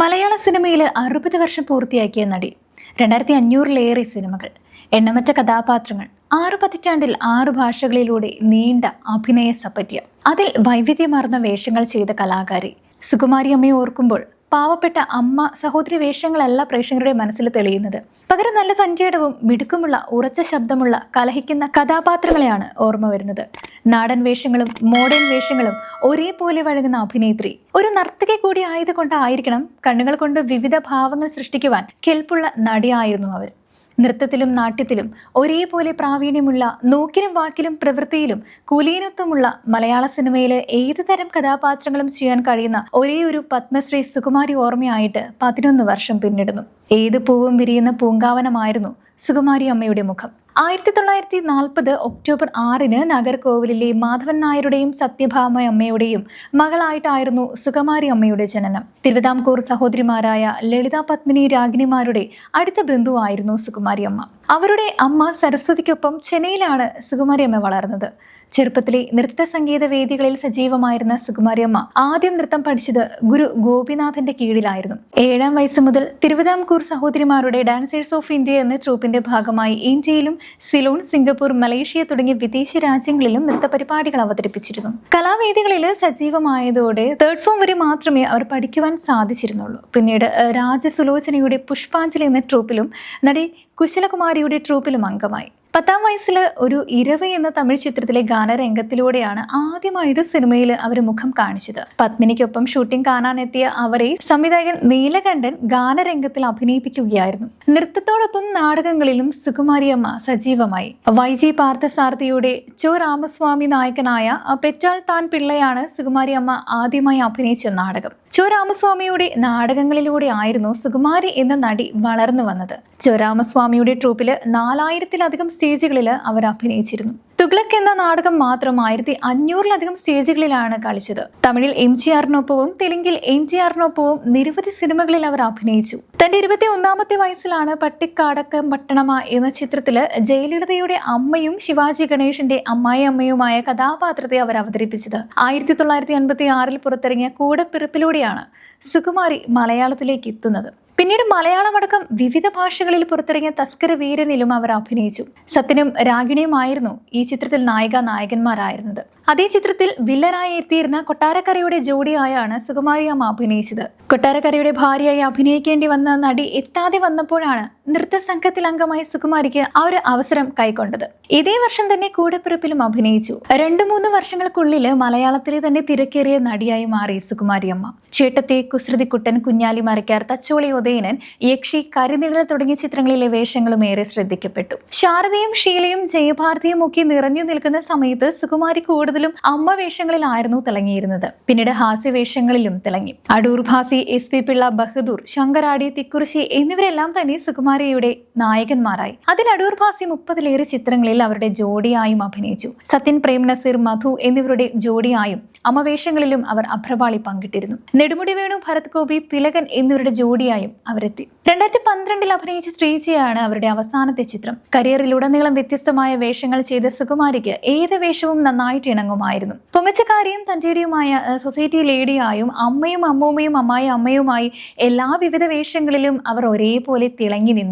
മലയാള സിനിമയിൽ അറുപത് വർഷം പൂർത്തിയാക്കിയ നടി. രണ്ടായിരത്തി അഞ്ഞൂറിലേറെ സിനിമകൾ. എണ്ണമറ്റ കഥാപാത്രങ്ങൾ. ആറ് പതിറ്റാണ്ടിൽ ആറ് ഭാഷകളിലൂടെ നീണ്ട അഭിനയ സപര്യം അതിൽ വൈവിധ്യമാർന്ന വേഷങ്ങൾ ചെയ്ത കലാകാരി. സുകുമാരി അമ്മയെ ഓർക്കുമ്പോൾ പാവപ്പെട്ട അമ്മ സഹോദരി വേഷങ്ങളല്ല പ്രേക്ഷകരുടെ മനസ്സിൽ തെളിയുന്നത്. പകരം നല്ല തഞ്ചേടവും മിടുക്കുമുള്ള ഉറച്ച ശബ്ദമുള്ള കലഹിക്കുന്ന കഥാപാത്രങ്ങളെയാണ് ഓർമ്മ വരുന്നത്. നാടൻ വേഷങ്ങളും മോഡേൺ വേഷങ്ങളും ഒരേപോലെ വഴങ്ങുന്ന അഭിനേത്രി. ഒരു നർത്തകി കൂടി ആയതുകൊണ്ടായിരിക്കണം കണ്ണുകൾ കൊണ്ട് വിവിധ ഭാവങ്ങൾ സൃഷ്ടിക്കുവാൻ കെൽപ്പുള്ള നടിയായിരുന്നു അവർ നൃത്തത്തിലും നാട്യത്തിലും ഒരേപോലെ പ്രാവീണ്യമുള്ള നോക്കിലും വാക്കിലും പ്രവൃത്തിയിലും കുലീനത്വമുള്ള മലയാള സിനിമയിലെ ഏത് തരം കഥാപാത്രങ്ങളും ചെയ്യാൻ കഴിയുന്ന ഒരേ ഒരു പത്മശ്രീ സുകുമാരി ഓർമ്മയായിട്ട് പതിനൊന്ന് വർഷം പിന്നിടുന്നു. ഏത് പൂവും വിരിയുന്ന പൂങ്കാവനമായിരുന്നു സുകുമാരി അമ്മയുടെ മുഖം. ആയിരത്തി തൊള്ളായിരത്തി നാൽപ്പത് ഒക്ടോബർ ആറിന് നാഗർകോവിലിലെ മാധവൻ നായരുടെയും സത്യഭാമ അമ്മയുടെയും മകളായിട്ടായിരുന്നു സുകുമാരി അമ്മയുടെ ജനനം. തിരുവിതാംകൂർ സഹോദരിമാരായ ലളിത പത്മിനി രാഗിനിമാരുടെ അടുത്ത ബന്ധുവായിരുന്നു സുകുമാരി അമ്മ. അവരുടെ അമ്മ സരസ്വതിക്കൊപ്പം ചെന്നൈയിലാണ് സുകുമാരി അമ്മ വളർന്നത്. ചെറുപ്പത്തിലെ നൃത്ത സംഗീത വേദികളിൽ സജീവമായിരുന്ന സുകുമാരിയമ്മ ആദ്യം നൃത്തം പഠിച്ചത് ഗുരു ഗോപിനാഥന്റെ കീഴിലായിരുന്നു. ഏഴാം വയസ്സ് മുതൽ തിരുവിതാംകൂർ സഹോദരിമാരുടെ ഡാൻസേഴ്സ് ഓഫ് ഇന്ത്യ എന്ന ട്രൂപ്പിന്റെ ഭാഗമായി ഇന്ത്യയിലും സിലോൺ സിംഗപ്പൂർ മലേഷ്യ തുടങ്ങിയ വിദേശ രാജ്യങ്ങളിലും നൃത്ത പരിപാടികൾ അവതരിപ്പിച്ചിരുന്നു. കലാവേദികളിൽ സജീവമായതോടെ തേർഡ് ഫോം വരെ മാത്രമേ അവർ പഠിക്കുവാൻ സാധിച്ചിരുന്നുള്ളൂ. പിന്നീട് രാജസുലോചനയുടെ പുഷ്പാഞ്ജലി എന്ന ട്രൂപ്പിലും നടി കുശലകുമാരിയുടെ ട്രൂപ്പിലും അംഗമായി. പത്താം വയസ്സിൽ ഒരു ഇരവ് എന്ന തമിഴ് ചിത്രത്തിലെ ഗാനരംഗത്തിലൂടെയാണ് ആദ്യമായിട്ട് സിനിമയിൽ അവർ മുഖം കാണിച്ചത്. പത്മിനിക്കൊപ്പം ഷൂട്ടിംഗ് കാണാനെത്തിയ അവരെ സംവിധായകൻ നീലകണ്ഠൻ ഗാനരംഗത്തിൽ അഭിനയിപ്പിക്കുകയായിരുന്നു. നൃത്തത്തോടൊപ്പം നാടകങ്ങളിലും സുകുമാരിയമ്മ സജീവമായി. വൈ ജി പാർത്ഥസാരഥിയുടെ ചോ രാമസ്വാമി നായകനായ പെറ്റാൽ താൻ പിള്ളയാണ് സുകുമാരിയമ്മ ആദ്യമായി അഭിനയിച്ച നാടകം. ചോ രാമസ്വാമിയുടെ നാടകങ്ങളിലൂടെ ആയിരുന്നു സുകുമാരി എന്ന നടി വളർന്നു വന്നത്. ചോ രാമസ്വാമിയുടെ ട്രൂപ്പിൽ നാലായിരത്തിലധികം സ്റ്റേജുകളിൽ അവർ അഭിനയിച്ചിരുന്നു. തുഗ്ലക് എന്ന നാടകം മാത്രം ആയിരത്തി അഞ്ഞൂറിലധികം സ്റ്റേജുകളിലാണ് കളിച്ചത്. തമിഴിൽ എം ജി ആറിനൊപ്പവും തെലുങ്കിൽ എൻ ജി ആറിനൊപ്പവും നിരവധി സിനിമകളിൽ അവർ അഭിനയിച്ചു. തന്റെ ഇരുപത്തി ഒന്നാമത്തെ വയസ്സിലാണ് പട്ടിക്കാടക്ക് പട്ടണമ എന്ന ചിത്രത്തിൽ ജയലളിതയുടെ അമ്മയും ശിവാജി ഗണേഷിന്റെ അമ്മായി അമ്മയുമായ കഥാപാത്രത്തെ അവർ അവതരിപ്പിച്ചത്. ആയിരത്തി തൊള്ളായിരത്തി അൻപത്തി ആറിൽ പുറത്തിറങ്ങിയ കൂടപ്പിറപ്പിലൂടെയാണ് സുകുമാരി മലയാളത്തിലേക്ക് എത്തുന്നത്. പിന്നീട് മലയാളമടക്കം വിവിധ ഭാഷകളിൽ പുറത്തിറങ്ങിയ തസ്കര വീരനിലും അവർ അഭിനയിച്ചു. സത്യനും രാഗിണിയുമായിരുന്നു ഈ ചിത്രത്തിൽ നായിക നായകന്മാരായിരുന്നത്. അതേ ചിത്രത്തിൽ വില്ലനായി എത്തിയിരുന്ന കൊട്ടാരക്കരയുടെ ജോഡിയായാണ് സുകുമാരി അമ്മ അഭിനയിച്ചത്. കൊട്ടാരക്കരയുടെ ഭാര്യയായി അഭിനയിക്കേണ്ടി വന്ന നടി എത്താതെ വന്നപ്പോഴാണ് നൃത്ത സംഘത്തിൽ അംഗമായ സുകുമാരിക്ക് ആ ഒരു അവസരം കൈക്കൊണ്ടത്. ഇതേ വർഷം തന്നെ കൂടെപ്പിറപ്പിലും അഭിനയിച്ചു. രണ്ടു മൂന്ന് വർഷങ്ങൾക്കുള്ളിൽ മലയാളത്തിലെ തന്നെ തിരക്കേറിയ നടിയായി മാറി സുകുമാരി അമ്മ ചേട്ടത്തെ കുസൃതിക്കുട്ടൻ കുഞ്ഞാലി മരക്കാർ തച്ചോളി ഉദയനൻ യക്ഷി കരിനിഴൽ തുടങ്ങിയ ചിത്രങ്ങളിലെ വേഷങ്ങളും ഏറെ ശ്രദ്ധിക്കപ്പെട്ടു. ശാരദയും ഷീലയും ജയഭാരതിയും ഒക്കെ നിറഞ്ഞു നിൽക്കുന്ന സമയത്ത് സുകുമാരി കൂടുതലും അമ്മ വേഷങ്ങളിലായിരുന്നു തിളങ്ങിയിരുന്നത്. പിന്നീട് ഹാസ്യവേഷങ്ങളിലും തിളങ്ങി. അടൂർ ഭാസി എസ് പി പിള്ള ബഹദൂർ ശങ്കരാടി തിക്കുറിശി എന്നിവരെല്ലാം തന്നെ സുകുമാരിയുടെ നായകന്മാരായി. അതിൽ അടൂർ ഭാസി മുപ്പതിലേറെ ചിത്രങ്ങളിൽ അവരുടെ ജോഡിയായും അഭിനയിച്ചു. സത്യൻ പ്രേം നസീർ മധു എന്നിവരുടെ ജോഡിയായും അമവേഷങ്ങളിലും അവർ അഭ്രപാളി പങ്കിട്ടിരുന്നു. നെടുമുടി വേണു ഭരത് ഗോപി തിലകൻ എന്നിവരുടെ ജോഡിയായും അവരെത്തി. രണ്ടായിരത്തി പന്ത്രണ്ടിൽ അഭിനയിച്ച ശ്രീജിയാണ് അവരുടെ അവസാനത്തെ ചിത്രം. കരിയറിലുടനീളം വ്യത്യസ്തമായ വേഷങ്ങൾ ചെയ്ത സുകുമാരിക്ക് ഏത് വേഷവും നന്നായിട്ട് ഇണങ്ങുമായിരുന്നു. പൊങ്ങച്ചക്കാരിയും തന്റേടിയുമായ സൊസൈറ്റി ലേഡിയായും അമ്മയും അമ്മൂമ്മയും അമ്മായി അമ്മയുമായി എല്ലാ വിവിധ വേഷങ്ങളിലും അവർ ഒരേപോലെ തിളങ്ങി നിന്നു.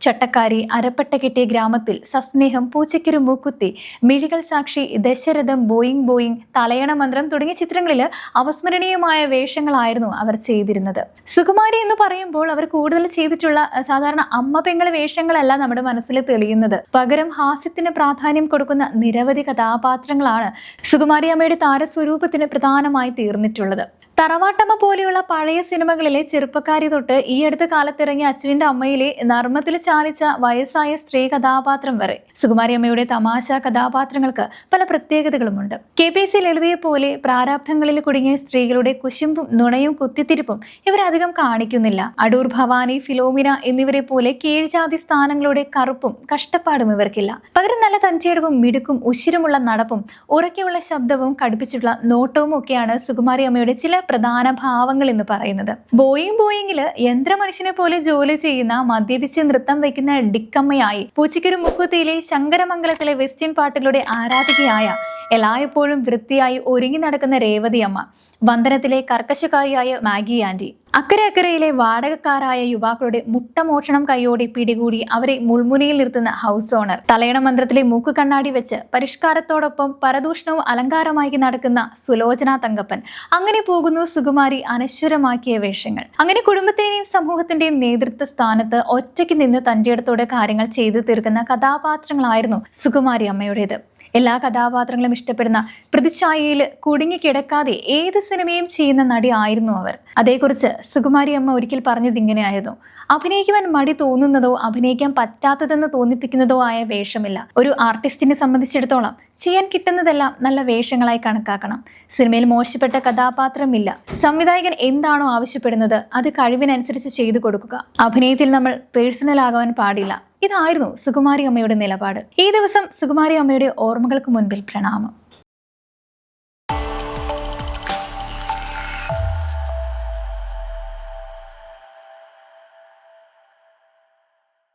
ചട്ടക്കാരി അരപ്പട്ട കെട്ടിയ ഗ്രാമത്തിൽ സസ്നേഹം പൂച്ചയ്ക്കൊരു മൂക്കുത്തി മിഴികൾ സാക്ഷി ദശരഥം ബോയിങ് ബോയിങ് തലയണ മന്ത്രം തുടങ്ങിയ ചിത്രങ്ങളിൽ അവസ്മരണീയമായ വേഷങ്ങളായിരുന്നു അവർ ചെയ്തിരുന്നത്. സുകുമാരി എന്ന് പറയുമ്പോൾ അവർ കൂടുതൽ ചെയ്തിട്ടുള്ള സാധാരണ അമ്മ പെങ്ങളെ വേഷങ്ങളല്ല നമ്മുടെ മനസ്സിൽ തെളിയുന്നത്. പകരം ഹാസ്യത്തിന് പ്രാധാന്യം കൊടുക്കുന്ന നിരവധി കഥാപാത്രങ്ങളാണ് സുകുമാരി അമ്മയുടെ താരസ്വരൂപത്തിന് പ്രധാനമായി തീർന്നിട്ടുള്ളത്. തറവാട്ടമ്മ പോലെയുള്ള പഴയ സിനിമകളിലെ ചെറുപ്പക്കാരി തൊട്ട് ഈ അടുത്ത കാലത്തിറങ്ങിയ അച്ഛുവിന്റെ അമ്മയിലെ നർമ്മത്തിൽ ചാലിച്ച വയസ്സായ സ്ത്രീ കഥാപാത്രം വരെ. സുകുമാരി അമ്മയുടെ തമാശ കഥാപാത്രങ്ങൾക്ക് പല പ്രത്യേകതകളുമുണ്ട്. കെ പി സി ലളിതയെ പോലെ പ്രാരാബ്ധങ്ങളിൽ കുടുങ്ങിയ സ്ത്രീകളുടെ കുശുമ്പും നുണയും കുത്തിത്തിരിപ്പും ഇവരധികം കാണിക്കുന്നില്ല. അടൂർ ഭവാനി ഫിലോമിന എന്നിവരെ പോലെ കീഴ്ജാതി സ്ഥാനങ്ങളുടെ കറുപ്പും കഷ്ടപ്പാടും ഇവർക്കില്ല. പകരം നല്ല തഞ്ചേടവും മിടുക്കും ഉശിരമുള്ള നടപ്പും ഉറക്കെയുള്ള ശബ്ദവും കടുപ്പിച്ചിട്ടുള്ള നോട്ടവും ഒക്കെയാണ് സുകുമാരി അമ്മയുടെ ചില പ്രധാന ഭാവങ്ങൾ എന്ന് പറയുന്നത്. ബോയിങ് ബോയിങ്ങിൽ യന്ത്രമനുഷ്യനെ പോലെ ജോലി ചെയ്യുന്ന മദ്യപിച്ച് നൃത്തം വയ്ക്കുന്ന ഡിക്കമ്മയായി പൂച്ചയ്ക്കൊരു മുക്കുത്തിയിലെ ശങ്കരമംഗലത്തിലെ വെസ്റ്റേൺ പാട്ടുകളുടെ ആരാധികയായ എല്ലായ്പ്പോഴും വൃത്തിയായി ഒരുങ്ങി നടക്കുന്ന രേവതിയമ്മ വന്ദനത്തിലെ കർക്കശക്കാരിയായ മാഗി ആന്റി. അക്കരെ അക്കരയിലെ വാടകക്കാരായ യുവാക്കളുടെ മുട്ടമോഷണം കൈയോടെ പിടികൂടി അവരെ മുൾമുനയിൽ നിർത്തുന്ന ഹൗസ് ഓണർ. തലയണ മന്ത്രത്തിലെ മൂക്ക് കണ്ണാടി വെച്ച് പരിഷ്കാരത്തോടൊപ്പം പരദൂഷണവും അലങ്കാരമായി നടക്കുന്ന സുലോചന തങ്കപ്പൻ. അങ്ങനെ പോകുന്നു സുകുമാരി അനശ്വരമാക്കിയ വേഷങ്ങൾ. അങ്ങനെ കുടുംബത്തിന്റെയും സമൂഹത്തിന്റെയും നേതൃത്വ സ്ഥാനത്ത് ഒറ്റയ്ക്ക് നിന്ന് തന്റെയിടത്തോടെ കാര്യങ്ങൾ ചെയ്തു തീർക്കുന്ന കഥാപാത്രങ്ങളായിരുന്നു സുകുമാരി അമ്മയുടേത്. എല്ലാ കഥാപാത്രങ്ങളും ഇഷ്ടപ്പെടുന്ന പ്രതിച്ഛായയിൽ കുടുങ്ങിക്കിടക്കാതെ ഏത് സിനിമയും ചെയ്യുന്ന നടി ആയിരുന്നു അവർ. അതേക്കുറിച്ച് സുകുമാരി അമ്മ ഒരിക്കൽ പറഞ്ഞത് ഇങ്ങനെയായിരുന്നു. അഭിനയിക്കുവാൻ മടി തോന്നുന്നതോ അഭിനയിക്കാൻ പറ്റാത്തതെന്ന് തോന്നിപ്പിക്കുന്നതോ ആയ വേഷമില്ല. ഒരു ആർട്ടിസ്റ്റിനെ സംബന്ധിച്ചിടത്തോളം ചെയ്യാൻ കിട്ടുന്നതെല്ലാം നല്ല വേഷങ്ങളായി കണക്കാക്കണം. സിനിമയിൽ മോശപ്പെട്ട കഥാപാത്രമില്ല. സംവിധായകൻ എന്താണോ ആവശ്യപ്പെടുന്നത് അത് കഴിവിനനുസരിച്ച് ചെയ്തു കൊടുക്കുക. അഭിനയത്തിൽ നമ്മൾ പേഴ്സണൽ ആകാൻ പാടില്ല. ഇതായിരുന്നു സുകുമാരി അമ്മയുടെ നിലപാട്. ഈ ദിവസം സുകുമാരി അമ്മയുടെ ഓർമ്മകൾക്ക് മുൻപിൽ പ്രണാമം.